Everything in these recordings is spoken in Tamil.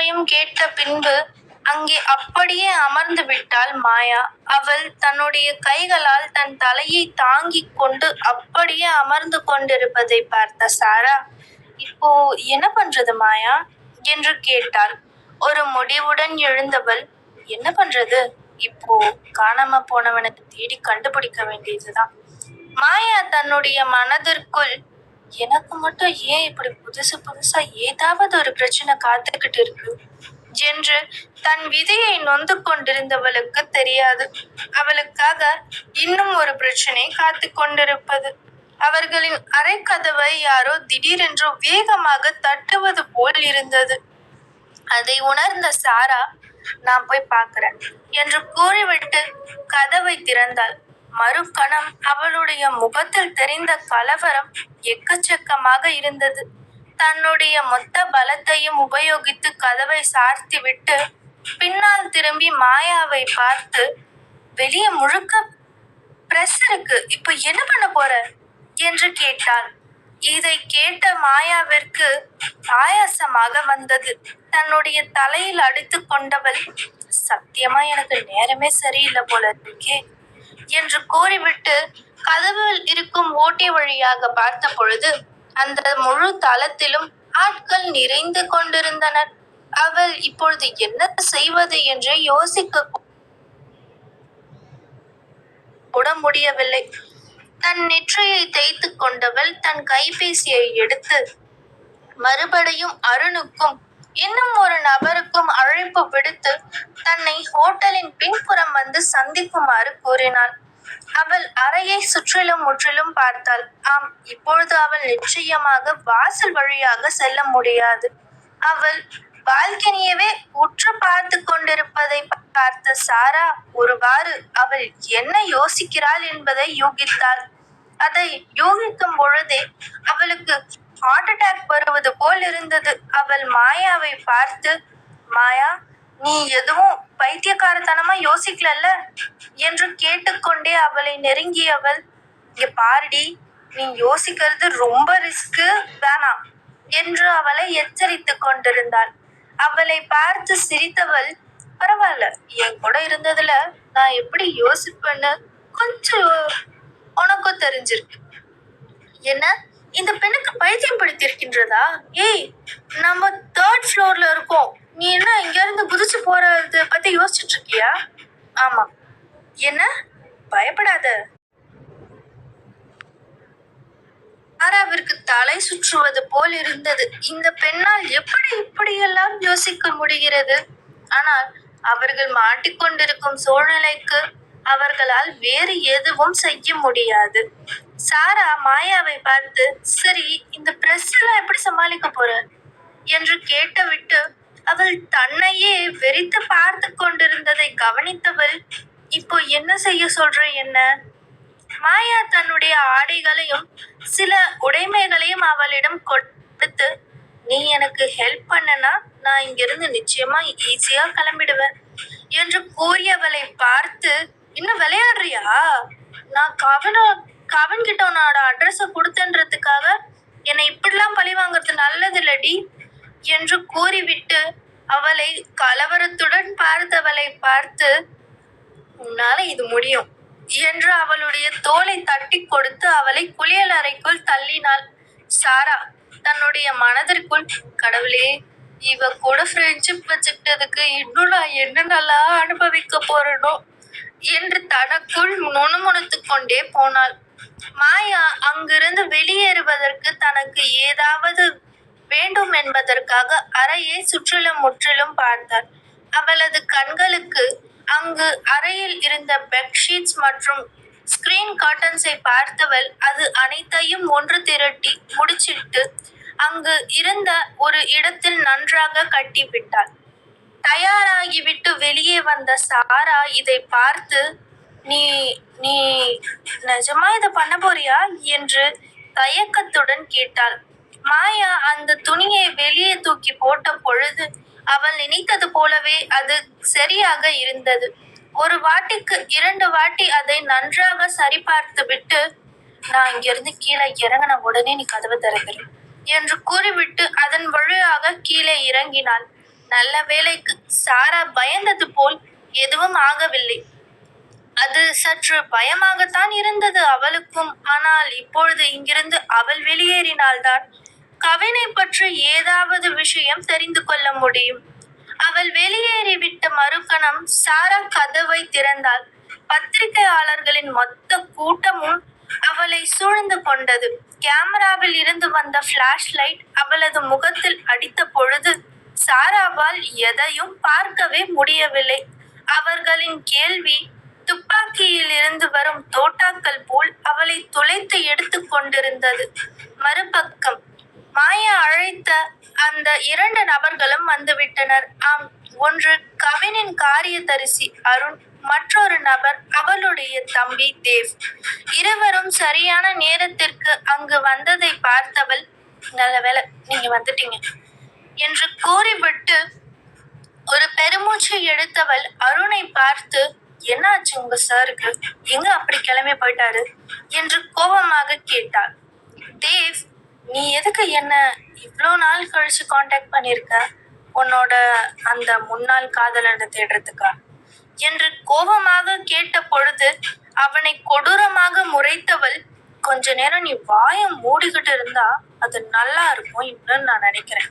படுக்கை கேட்ட பின்பு அங்கே அப்படியே அமர்ந்து விட்டாள் மாயா. அவள் தன்னுடைய கைகளால் தன் தலையை தாங்கிக் கொண்டு அப்படியே அமர்ந்து கொண்டிருப்பதை பார்த்த சாரா இப்போ என்ன பண்றது மாயா? என்று கேட்டாள். ஒரு முடிவுடன் எழுந்தவள் என்ன பண்றது? இப்போ காணாம போனவனுக்கு தேடி கண்டுபிடிக்க வேண்டியதுதான். மாயா தன்னுடைய மனதிற்குள் எனக்கு மட்டும் ஏன் இப்படி புதுசு புதுசா ஏதாவது ஒரு பிரச்சனை காத்துக்கிட்டு இருக்கு? என்று தன் விதியை நொந்து கொண்டிருந்தவளுக்கு தெரியாது. அவளுக்காக இன்னும் ஒரு பிரச்சனை காத்து கொண்டிருப்பது. அவர்களின் கதவை யாரோ திடீரென்று வேகமாக தட்டுவது போல் இருந்தது. அதை உணர்ந்த சாரா நான் போய் பார்க்கிறேன் என்று கூறிவிட்டு கதவை திறந்தாள். மறுகணம் அவளுடைய முகத்தில் தெரிந்த கலவரம் எக்கச்சக்கமாக இருந்தது. தன்னுடைய மொத்த பலத்தையும் உபயோகித்து கதவை சார்த்திவிட்டு பின்னால் திரும்பி மாயாவை பார்த்து வெளியே முழுக்க பிரஸ் இருக்கு. இப்போ என்ன பண்ண போற? என்று கேட்டாள். இதை கேட்ட மாயாவிற்கு ஆயாசமாக வந்தது. தன்னுடைய தலையில் அடித்து கொண்டவள் சத்தியமா எனக்கு நேரமே சரியில்லை போல இருக்கே. என்று கூறிவிட்டு கதவில் இருக்கும் ஓட்டை வழியாக பார்த்த பொழுது அந்த முழு தளத்திலும் ஆட்கள் நிறைந்து கொண்டிருந்தனர். அவள் இப்பொழுது என்ன செய்வது என்று யோசிக்க கூட முடியவில்லை. தன் நெற்றியை தேய்த்து கொண்டவள் தன் கைபேசியை எடுத்து மறுபடியும் அருணுக்கும் இன்னும் ஒரு நபருக்கும் அழைப்பு விடுத்து தன்னை ஹோட்டலின் பின்புறம் வந்து சந்திக்குமாறு கூறினாள். அவள் அறையை சுற்றிலும் முற்றிலும் பார்த்தாள். ஆம் இப்பொழுது அவள் நிச்சயமாக வாசல் வழியாக செல்ல முடியாது. அவள் பால்கனியவே உற்று பார்த்து கொண்டிருப்பதை பார்த்த சாரா ஒருவாறு அவள் என்ன யோசிக்கிறாள் என்பதை யூகித்தாள். அதை யூகிக்கும் பொழுதே அவளுக்கு ஹார்ட் அட்டாக் வருவது போல் இருந்தது. அவள் மாயாவை பார்த்து மாயா நீ எதுவும் பைத்தியக்காரத்தனமா யோசிக்கலல்ல? என்று கேட்டுக்கொண்டே அவளை நெருங்கியவள் இங்க பாருடி நீ யோசிக்கிறது ரொம்ப ரிஸ்க்கு வேணாம் என்று அவளை எச்சரித்து கொண்டிருந்தாள். அவளை பார்த்து சிரித்தவள் பரவாயில்ல என் கூட இருந்ததுல நான் எப்படி யோசிப்பேன்னு கொஞ்சம் உனக்கும் தெரிஞ்சிருக்கு. என்ன? இந்த பெண்ணுக்கு பைத்தியம் பிடித்திருக்கின்றதா? ஏய் நம்ம தேர்ட் ஃப்ளோர்ல இருக்கோம். நீ என்ன இங்க இருந்து குதிச்சு போறத பத்தி யோசிச்சுட்டு இருக்கியா ஆமா. என்ன? பயப்படாத. தாராவிற்கு தலை சுற்றுவது போல் இருந்தது. இந்த பெண்ணால் எப்படி இப்படியெல்லாம் யோசிக்க முடிகிறது? ஆனால் அவர்கள் மாட்டிக்கொண்டிருக்கும் சூழ்நிலைக்கு அவர்களால் வேறு எதுவும் செய்ய முடியாது. சாரா மாயாவை பார்த்து சரி இந்த பிரஸ் எல்லாம் எப்படி சமாளிக்க போற? என்று கேட்டுவிட்டு அவள் தன்னையே வெறித்து பார்த்து கொண்டிருந்ததை கவனித்தவள் இப்போ என்ன செய்ய சொல்ற என்ன? மாயா தன்னுடைய ஆடைகளையும் சில உடைமைகளையும் அவளிடம் கொடுத்து நீ எனக்கு ஹெல்ப் பண்ணனா நான் இங்கிருந்து நிச்சயமா ஈஸியா கிளம்பிடுவேன் என்று கூறியவளை பார்த்து இன்னும் விளையாடுறியா? நான் கவன கவன்கிட்ட உன்னோட அட்ரஸ கொடுத்தன்றதுக்காக என்னை இப்படிலாம் பழி வாங்குறது நல்லதில்லடி. என்று கூறிவிட்டு அவளை கலவரத்துடன் பார்த்தவளை பார்த்து உன்னால இது முடியும் என்று அவளுடைய தோலை தட்டி கொடுத்து அவளை குளியல் அறைக்குள் தள்ளினாள். சாரா தன்னுடைய மனதிற்குள் கடவுளே இவ கூட ஃப்ரெண்ட்ஷிப் வச்சுக்கிட்டதுக்கு இன்னும் நான் என்ன நல்லா அனுபவிக்க போறனோ என்று தனக்குள் நுணுமுணுத்து கொண்டே போனாள். மாயா அங்கிருந்து வெளியேறுவதற்கு தனக்கு ஏதாவது வேண்டும் என்பதற்காக அறையை சுற்றிலும் முற்றிலும் பார்த்தாள். அவளது கண்களுக்கு அங்கு அறையில் இருந்த பெட்ஷீட்ஸ் மற்றும் ஸ்கிரீன் காட்டன்ஸை பார்த்தவள் அது அனைத்தையும் ஒன்று திரட்டி முடிச்சிட்டு அங்கு இருந்த ஒரு இடத்தில் நன்றாக கட்டிவிட்டாள். தயாராகிவிட்டு வெளியே வந்த சாரா இதை பார்த்து நீ நீ நிஜமா இதை பண்ண போறியா? என்று தயக்கத்துடன் கேட்டாள். மாயா அந்த துணியை வெளியே தூக்கி போட்ட பொழுது அவள் நினைத்தது போலவே அது சரியாக இருந்தது. ஒரு வாட்டிக்கு இரண்டு வாட்டி அதை நன்றாக சரிபார்த்து விட்டு நான் இங்கிருந்து கீழே இறங்கின உடனே நீ கதவு திறந்துரு என்று கூறிவிட்டு அதன் வழியாக கீழே இறங்கினாள். நல்ல வேளைக்கு சாரா பயந்தது போல் எதுவும் ஆகவில்லை. அது சற்று பயமாகத்தான் இருந்தது அவளுக்கும் ஆனால் இப்பொழுது இங்கிருந்து அவள் வெளியேறினால்தான் கவினை பற்றி ஏதாவது விஷயம் தெரிந்து கொள்ள முடியும். அவள் வெளியேறிவிட்ட மறுகணம் சாரா கதவை திறந்தாள். பத்திரிகையாளர்களின் மொத்த கூட்டமும் அவளை சூழ்ந்து கொண்டது. கேமராவில் இருந்து வந்த ஃபிளாஷ் லைட் அவளது முகத்தில் அடித்த பொழுது சாராவால் எதையும் பார்க்கவே முடியவில்லை. அவர்களின் கேள்வி துப்பாக்கியில் இருந்து வரும் தோட்டாக்கள் போல் அவளை துளைத்து எடுத்து கொண்டிருந்தது. மறுபக்கம் மாயா அழைத்த அந்த இரண்டு நபர்களும் வந்துவிட்டனர். ஆம் ஒன்று கவினின் காரியதரிசி அருண் மற்றொரு நபர் அவளுடைய தம்பி தேவ். இருவரும் சரியான நேரத்திற்கு அங்கு வந்ததை பார்த்தவள் நல்ல வேலை நீங்க வந்துட்டீங்க என்று கூறிவிட்டு ஒரு பெருமூச்சு எடுத்தவள் அருணை பார்த்து என்னாச்சு உங்க சாருக்கு? எங்க அப்படி கிளம்பி போயிட்டாரு? என்று கோபமாக கேட்டாள். தேவ் நீ எதுக்கு என்ன இவ்வளோ நாள் கழிச்சு காண்டாக்ட் பண்ணியிருக்க உன்னோட அந்த முன்னாள் காதலனை தேடுறதுக்கா? என்று கோபமாக கேட்ட பொழுது அவனை கொடூரமாக முறைத்தவள் கொஞ்ச நேரம் நீ வாயை மூடிக்கிட்டு இருந்தா அது நல்லா இருக்கும் இன்னும் நான் நினைக்கிறேன்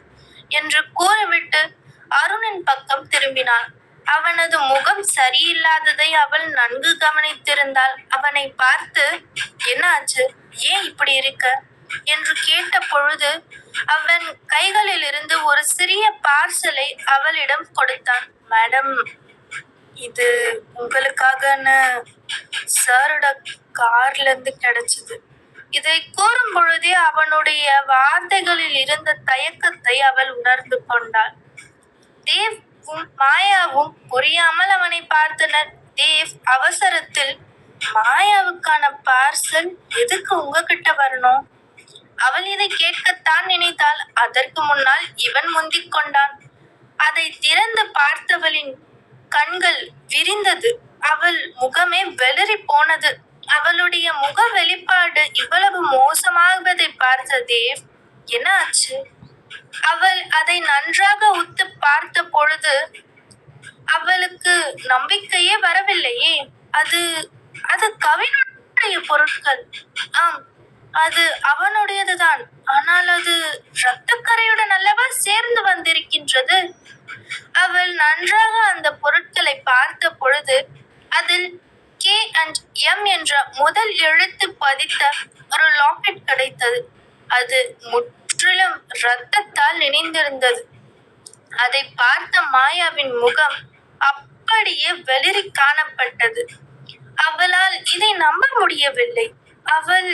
என்று கூறிவிட்டு அருணின் பக்கம் திரும்பினாள். அவனது முகம் சரியில்லாததை அவள் நன்கு கவனித்திருந்தாள். அவனை பார்த்து என்ன ஆச்சு ஏன் இப்படி இருக்க? என்று கேட்ட பொழுது அவன் கைகளில் இருந்து ஒரு சிறிய பார்சலை அவளிடம் கொடுத்தான். மேடம் இது உங்களுக்காகன்னு சாரோட கார்ல இருந்து கிடைச்சது. இதை கூறும் பொழுதே அவனுடைய வார்த்தைகளில் இருந்த தயக்கத்தை அவள் உணர்ந்து கொண்டாள். தேவ்வும் மாயாவும் புரியாமல் அவனை பார்த்தனர். தேவ் அவசரத்தில் மாயாவுக்கான பார்சல் எதுக்கு உங்ககிட்ட வரணும்? அவள் இதை கேட்கத்தான் நினைத்தாள். அதற்கு முன்னால் இவன் முந்திக் கொண்டான். அதை திறந்து பார்த்தவளின் கண்கள் விரிந்தது. அவள் முகமே வெளறி போனது. அவளுடைய முக வெளிப்பாடு இவ்வளவு மோசமாகுவதை பார்த்த தேவ் என்ன ஆச்சு? அவள் அதை நன்றாக உத்து பார்த்த பொழுது அவளுக்கு நம்பிக்கையே வரவில்லையே. அது அது கவினுடைய பொருட்கள். ஆம் அது அவனுடையதுதான். ஆனால் அது இரத்தக்கரையுடன் அல்லவா சேர்ந்து வந்திருக்கின்றது? அவள் நன்றாக அந்த பொருட்களை பார்த்த பொழுது அதில் கே அண்ட் எம் என்ற முதல் எழுத்து பதித்த ஒரு லாக்கெட் கிடைத்தது. அது முற்றிலும் இரத்தத்தால் இணைந்திருந்தது அதை பார்த்த மாயாவின் முகம் அப்படியே வெளிரி காணப்பட்டது. அவளால் இதை நம்ப முடியவில்லை. அவள்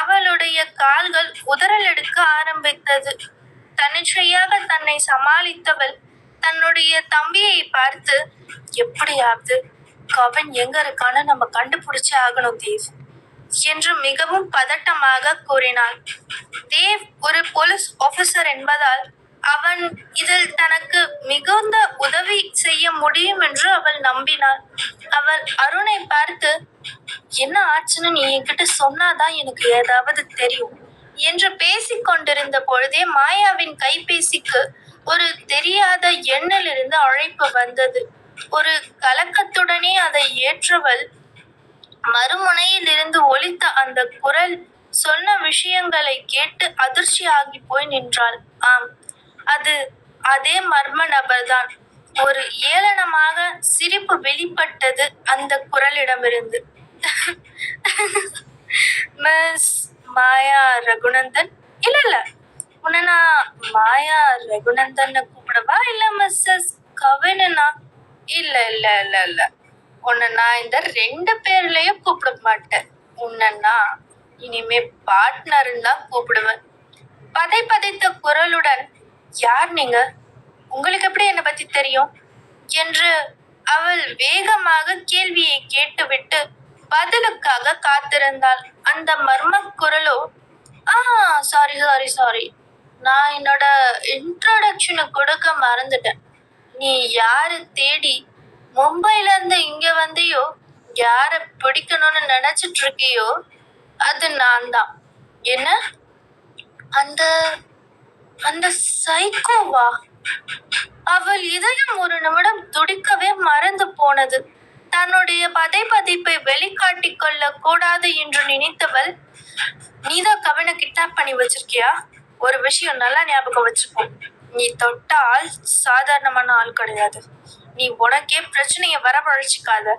அவளுடைய கால்கள் உதறல் எடுக்க ஆரம்பித்தது. தன்னிச்சையாக தன்னை சமாளித்தவள் தன்னுடைய தம்பியை பார்த்து எப்படியாவது கவன் எங்க இருக்கான்னு நம்ம கண்டுபிடிச்சே ஆகணும் தேவ் என்று மிகவும் பதட்டமாக கூறினாள். தேவ் ஒரு போலீஸ் ஆபீசர் என்பதால் அவன் இதில் தனக்கு மிகுந்த உதவி செய்ய முடியும் என்று அவள் நம்பினாள். அவள் அருணை பார்த்து என்ன ஆச்சுன்னு நீ என்கிட்ட சொன்னாதான் எனக்கு ஏதாவது தெரியும் என்று பேசிக் கொண்டிருந்த பொழுதே மாயாவின் கைபேசிக்கு ஒரு தெரியாத எண்ணிலிருந்து அழைப்பு வந்தது. ஒரு கலக்கத்துடனே அதை ஏற்றவள் மறுமுனையில் இருந்து ஒலித்த அந்த குரல் சொன்ன விஷயங்களை கேட்டு அதிர்ச்சியாகி போய் நின்றாள். ஆம் அது அதே மர்ம நபர்தான். ஒரு ஏளனமாக சிரிப்பு வெளிப்பட்டது அந்த குரலிடமிருந்து. மிஸ் மாயா ரகுநந்தன்? இல்ல இல்ல. உன்னை நான் மாயா ரகுநந்தன் கூப்பிடவா? இல்ல மிஸ்ஸஸ் கவினா இல்ல இல்ல இல்ல இல்ல. உன்னை நான் இந்த ரெண்டு பேர்லயும் கூப்பிட மாட்டேன். உன்னை இனிமே பார்ட்னர்னு தான் கூப்பிடுவேன். பதை பதைத்த குரலுடன் யார் நீங்க? உங்களுக்கு எப்படி என்னை பத்தி தெரியும்? என்று அவள் வேகமாக கேள்வியை கேட்டுவிட்டு பதிலுக்காக காத்திருந்தாள். அந்த மர்ம குரலோ ஆ சாரி சாரி சாரி நான் என்னோட இன்ட்ரோடக்ஷனை கொடுக்க மறந்துட்டேன். நீ யாரு தேடி மும்பைல இருந்து இங்க வந்தியோ யார பிடிக்கணும்னு நினைச்சிட்டு இருக்கியோ அது நான் தான். என்ன? அந்த அந்த சைக்கோவா அவள் இதயம் ஒரு நிமிடம் துடிக்கவே மறந்து போனது. தன்னுடைய பதை பதிப்பை வெளிக்காட்டிக் கொள்ள கூடாது என்று நினைத்தவள் நீதான் கவனை கிட்னாப் பண்ணி வச்சிருக்கியா? ஒரு விஷயம் நல்லா ஞாபகம் வச்சுக்கோ நீ தொட்ட ஆள் சாதாரணமான ஆள் கிடையாது. நீ உனக்கே பிரச்சனையை வரவழைச்சிக்காத.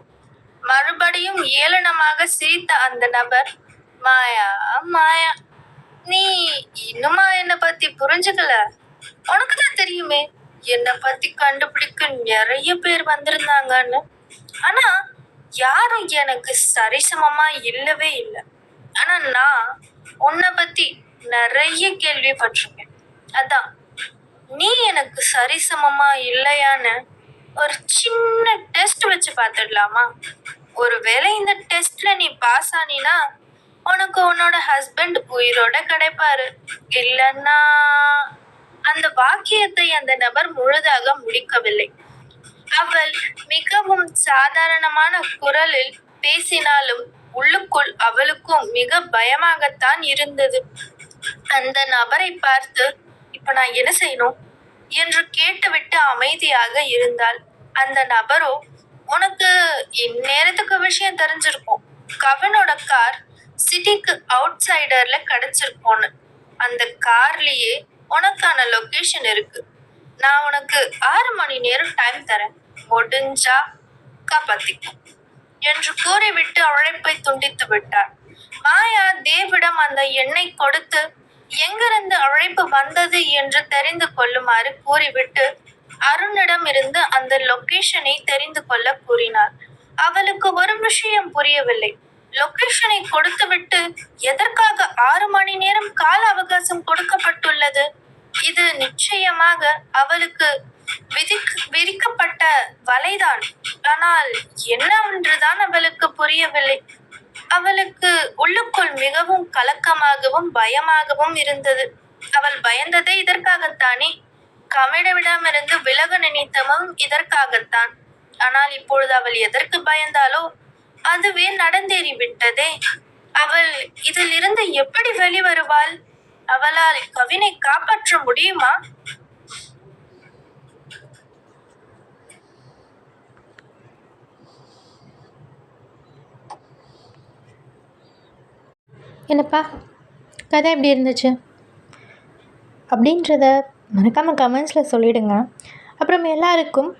மறுபடியும் ஏளனமாக சிரித்த அந்த நபர் மாயா மாயா. நீ இன்னுமா என்னை பத்தி புரிஞ்சுக்கல? உனக்கு தான் தெரியுமே என்னை பத்தி கண்டுபிடிக்க நிறைய பேர் வந்திருந்தாங்கன்னு. ஆனா யாரும் எனக்கு சரிசமமா இல்லவே இல்லை. ஆனா நான் உன்னை பத்தி நிறைய கேள்விப்பட்டிருக்கேன். அதான் நீ எனக்கு சரிசமமா இல்லையான்னு ஒரு சின்ன டெஸ்ட் வச்சு பார்த்துடலாமா? ஒருவேளை இந்த டெஸ்ட்ல நீ பாஸ் ஆனினா உனக்கு உன்னோட ஹஸ்பண்ட் உயிரோட கிடைப்பாரு. இல்லைன்னா அந்த வாக்கியத்தை அந்த நபர் முழுதாக முடிக்கவில்லை. அவள் மிகவும் சாதாரணமான குரலில் பேசினாலும் உள்ளுக்குள் அவளுக்கும் மிக பயமாகத்தான் இருந்தது. அந்த நபரை பார்த்து இப்ப நான் என்ன செய்யணும்? என்று கேட்டுவிட்டு அமைதியாக இருந்தாள். அந்த நபரோ உனக்கு இந்நேரத்துக்கு விஷயம் தெரிஞ்சிருக்கும். கவினோட கார் சிட்டிக்கு அவுட் சைடர்ல கிடைச்சிருக்கோன்னு அந்த கார்லயே உனக்கான லொகேஷன் இருக்கு. நான் உனக்கு ஆறு மணி நேரம் டைம் தரேன். முடிஞ்சா காப்பாத்திக்கோ. என்று கூறிவிட்டு அழைப்பை துண்டித்து விட்டார். மாயா தேவிடம் அந்த எண்ணை கொடுத்து எங்கிருந்து அழைப்பு வந்தது என்று தெரிந்து கொள்ளுமாறு கூறிவிட்டு அருணிடம் இருந்து அந்த லொகேஷனை தெரிந்து கொள்ள கூறினார் அவளுக்கு ஒரு விஷயம் புரியவில்லை. லொகேஷனை கொடுத்துவிட்டு எதற்காக ஆறு மணி நேரம் கால அவகாசம் கொடுக்கப்பட்டுள்ளது? இது நிச்சயமாக அவளுக்கு விதிக் விரிக்கப்பட்ட வலைதான். ஆனால் என்னவென்றுதான் அவளுக்கு புரியவில்லை. அவளுக்கு உள்ளுக்குள் மிகவும் கலக்கமாகவும் பயமாகவும் இருந்தது. அவள் பயந்ததே இதற்காகத்தானே? கமிடவிடமிருந்து விலக நினைத்தமும் இதற்காகத்தான். ஆனால் இப்பொழுது அவள் எதற்கு பயந்தாலோ அதுவே நடந்தேறி விட்டதே அவள் இதிலிருந்து எப்படி வெளிவருவாள்? அவளால் கவினை காப்பாற்ற முடியுமா? என்னப்பா கதை எப்படி இருந்துச்சு? அப்படின்றத மறக்காமல் கமெண்ட்ஸில் சொல்லிவிடுங்க அப்புறம் எல்லாருக்கும்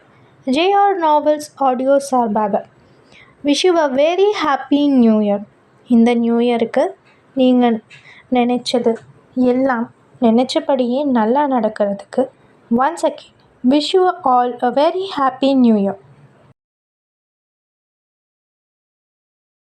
ஜேஆர் நாவல்ஸ் ஆடியோ சார்பாக wish you a very happy new year இந்த நியூ இயருக்கு நீங்கள் நினச்சது எல்லாம் நினச்சபடியே நல்லா நடக்கிறதுக்கு once again wish you all a very happy new year